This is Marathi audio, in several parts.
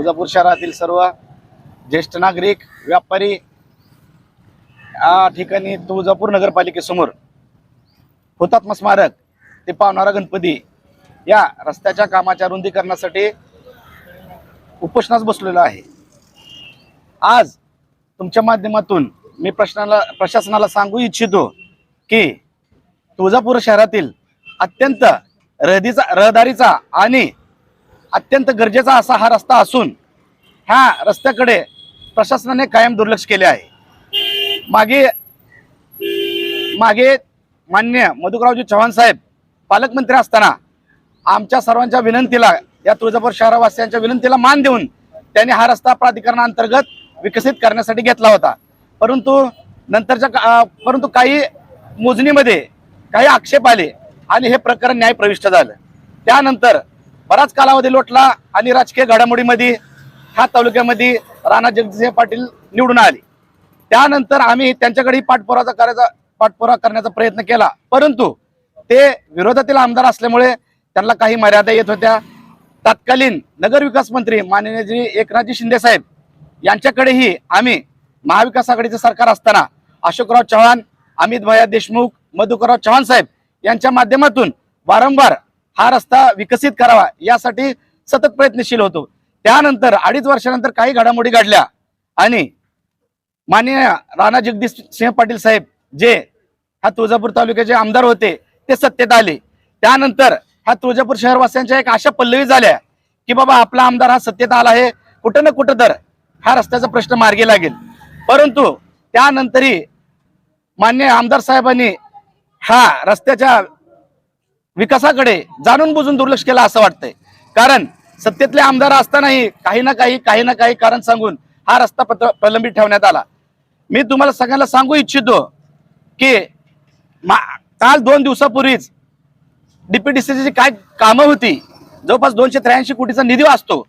तुळजापूर शहरातील सर्व ज्येष्ठ नागरिक व्यापारी या ठिकाणी तुळजापूर नगरपालिकेसमोर हुतात्मा स्मारक ते पावणारा गणपती या रस्त्याच्या कामाच्या रुंदीकरणासाठी उपोषणास बसलेलो आहे. आज तुमच्या माध्यमातून मी प्रश्नाला प्रशासनाला सांगू इच्छितो की तुळजापूर शहरातील अत्यंत रहदीचा रहदारीचा आणि अत्यंत गरजेचा असा हा रस्ता असून ह्या रस्त्याकडे प्रशासनाने कायम दुर्लक्ष केले आहे. मागे मागे मान्य मधुकरावजी चव्हाण साहेब पालकमंत्री असताना आमच्या सर्वांच्या विनंतीला या तुळजापूर शहरवासियांच्या विनंतीला मान देऊन त्यांनी हा रस्ता प्राधिकरणाअंतर्गत विकसित करण्यासाठी घेतला होता. परंतु नंतरच्या का- परंतु काही मोजणीमध्ये काही आक्षेप आले आणि हे प्रकरण न्याय प्रविष्ट झालं. त्यानंतर बराच कालावधी लोटला आणि राजकीय घडामोडीमध्ये ह्या तालुक्यामध्ये राणा जगजितसिंह पाटील निवडून आले. त्यानंतर आम्ही त्यांच्याकडे पाठपुराचा करायचा पाठपुरावा करण्याचा प्रयत्न केला. परंतु ते विरोधातील आमदार असल्यामुळे त्यांना काही मर्यादा येत होत्या. तत्कालीन नगर विकास मंत्री माननीय श्री एकनाथजी शिंदे साहेब यांच्याकडेही आम्ही महाविकास आघाडीचं सरकार असताना अशोकराव चव्हाण अमित भैया देशमुख मधुकरराव चव्हाण साहेब यांच्या माध्यमातून वारंवार हा रस्ता विकसित करावा यासाठी सतत प्रयत्नशील होतो. त्यानंतर अडीच वर्षानंतर काही घडामोडी घडल्या. आणि माननीय राणा जगदीश सिंह पाटील साहेब जे हा तुळजापूर तालुक्याचे आमदार होते ते सत्तेत आले. त्यानंतर हा तुळजापूर शहरवासियांच्या एक आशा पल्लवी झाल्या की बाबा आपला आमदार हा सत्तेत आला आहे. कुठं ना कुठं तर हा रस्त्याचा प्रश्न मार्गी लागेल. परंतु त्यानंतरही मान्य आमदार साहेबांनी हा रस्त्याच्या विकासाकडे जाणून बुजून दुर्लक्ष केलं असं वाटतंय. कारण सत्तेतले आमदार असतानाही काही ना काही काही ना काही कारण सांगून हा रस्ता पत्र प्रलंबित ठेवण्यात आला. मी तुम्हाला सगळ्यांना सांगू इच्छितो की काल दोन दिवसापूर्वीच डीपीडीसीची काय कामं होती जवळपास दोनशे त्र्याऐंशी कोटीचा निधी असतो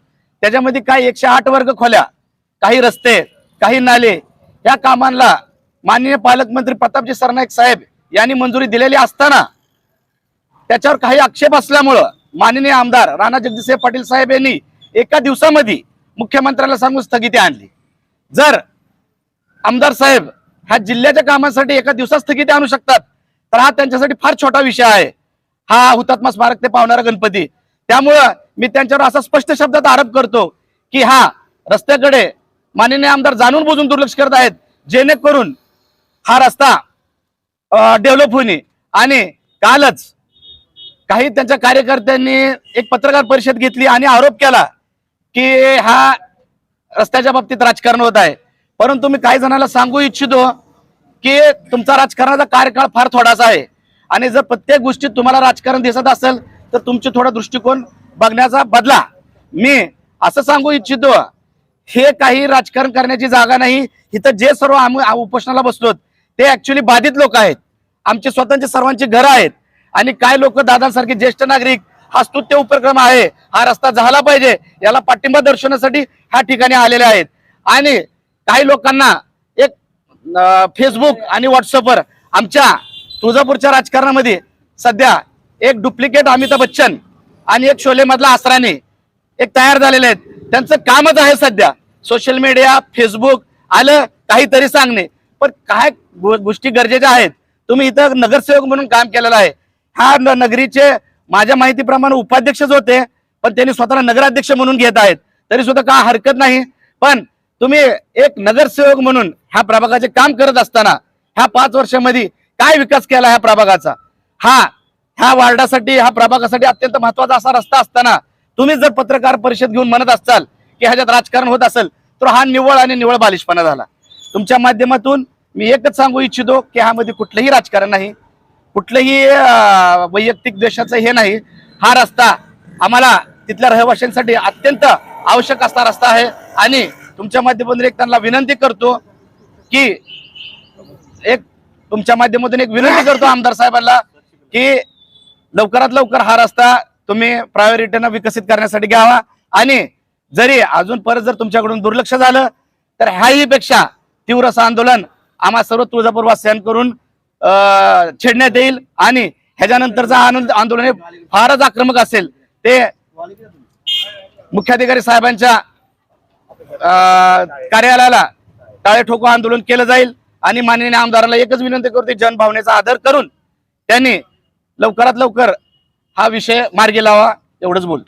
त्याच्यामध्ये काय एकशे आठ वर्ग खोल्या काही रस्ते काही नाले या कामांना माननीय पालकमंत्री प्रतापजी सरनाईक साहेब यांनी मंजुरी दिलेली असताना त्याच्यावर काही आक्षेप असल्यामुळं माननीय आमदार राणा जगदीशसिंह पाटील साहेब यांनी एका दिवसामध्ये मुख्यमंत्र्याला सांगून स्थगिती आणली. जर आमदार साहेब ह्या जिल्ह्याच्या कामासाठी एका दिवसात स्थगिती आणू शकतात तर हा त्यांच्यासाठी फार छोटा विषय आहे. हा हुतात्मा स्मारक ते पावणारा गणपती. त्यामुळं मी त्यांच्यावर असा स्पष्ट शब्दात आरोप करतो की हा रस्त्याकडे माननीय आमदार जाणून बुजून दुर्लक्ष करत आहेत जेणेकरून हा रस्ता डेव्हलप होणे आणि कालच काही त्यांच्या कार्यकर्त्यांनी एक पत्रकार परिषद घेतली आणि आरोप केला की हा रस्त्याच्या बाबतीत राजकारण होत आहे. परंतु मी काही जणांना सांगू इच्छितो की तुमचा राजकारणाचा कार्यकाळ फार थोडासा आहे. आणि जर प्रत्येक गोष्टीत तुम्हाला राजकारण दिसत असेल तर तुमचे थोडा दृष्टिकोन बघण्याचा बदला. मी असं सांगू इच्छितो हे काही राजकारण करण्याची जागा नाही. इथं जे सर्व आम्ही उपोषणाला बसलोत ते ऍक्च्युली बाधित लोक आहेत. आमचे स्वतःचे सर्वांची घरं आहेत. आणि काय लोक दादांसारखे ज्येष्ठ नागरिक हा स्तुत्य उपक्रम आहे हा रस्ता झाला पाहिजे याला पाठिंबा दर्शवण्यासाठी ह्या ठिकाणी आलेले आहेत. आणि काही लोकांना एक फेसबुक आणि व्हॉट्सअपवर आमच्या तुळजापूरच्या राजकारणामध्ये सध्या एक डुप्लिकेट अमिताभ बच्चन आणि एक शोले मधला आसराने एक तयार झालेले आहेत. त्यांचं कामच आहे सध्या. सोशल मीडिया फेसबुक आलं काहीतरी सांगणे. पण काय गो- गोष्टी गरजेच्या आहेत? तुम्ही इथं नगरसेवक म्हणून काम केलेलं आहे. हा न- नगरीचे माझ्या माहितीप्रमाणे उपाध्यक्षच होते पण त्यांनी स्वतःला नगराध्यक्ष म्हणून घेत आहेत. तरी सुद्धा काय हरकत नाही? पण तुम्ही एक नगरसेवक म्हणून ह्या प्रभागाचे काम करत असताना ह्या पाच वर्षामध्ये काय विकास केला ह्या प्रभागाचा? हा ह्या वार्डासाठी ह्या प्रभागासाठी अत्यंत महत्त्वाचा असा रस्ता असताना तुम्ही जर पत्रकार परिषद घेऊन म्हणत असाल की ह्याच्यात राजकारण होत असेल तर हा निव्वळ आणि निव्वळ बालिशपणा झाला. तुमच्या माध्यमातून मी एकच सांगू इच्छितो की ह्यामध्ये कुठलंही राजकारण नाही. कुठलंही वैयक्तिक द्वेषाचं हे नाही. हा रस्ता आम्हाला तिथल्या रहिवाशांसाठी अत्यंत आवश्यक असा रस्ता आहे. आणि तुमच्या माध्यमातून एक त्यांना विनंती करतो की एक तुमच्या माध्यमातून एक विनंती करतो आमदार साहेबांना की लवकरात लवकर हा रस्ता तुम्ही प्रायोरिटीनं विकसित करण्यासाठी घ्यावा. आणि जरी अजून परत जर तुमच्याकडून दुर्लक्ष झालं तर ह्याही पेक्षा तीव्र असं आंदोलन आम्हा सर्व तुळजापूर वासियांकडून करून छेडण्यात येईल आणि ह्याच्यानंतरचं आनंद आंदोलन हे फारच आक्रमक असेल. ते मुख्याधिकारी साहेबांच्या अं, कार्यालयाला टाळे ठोको आंदोलन केलं जाईल आणि माननीय आमदाराला एकच विनंती करते जनभावनेचा आदर करून त्यांनी लवकरात लवकर हा विषय मार्गी लावा एवढंच बोलतो.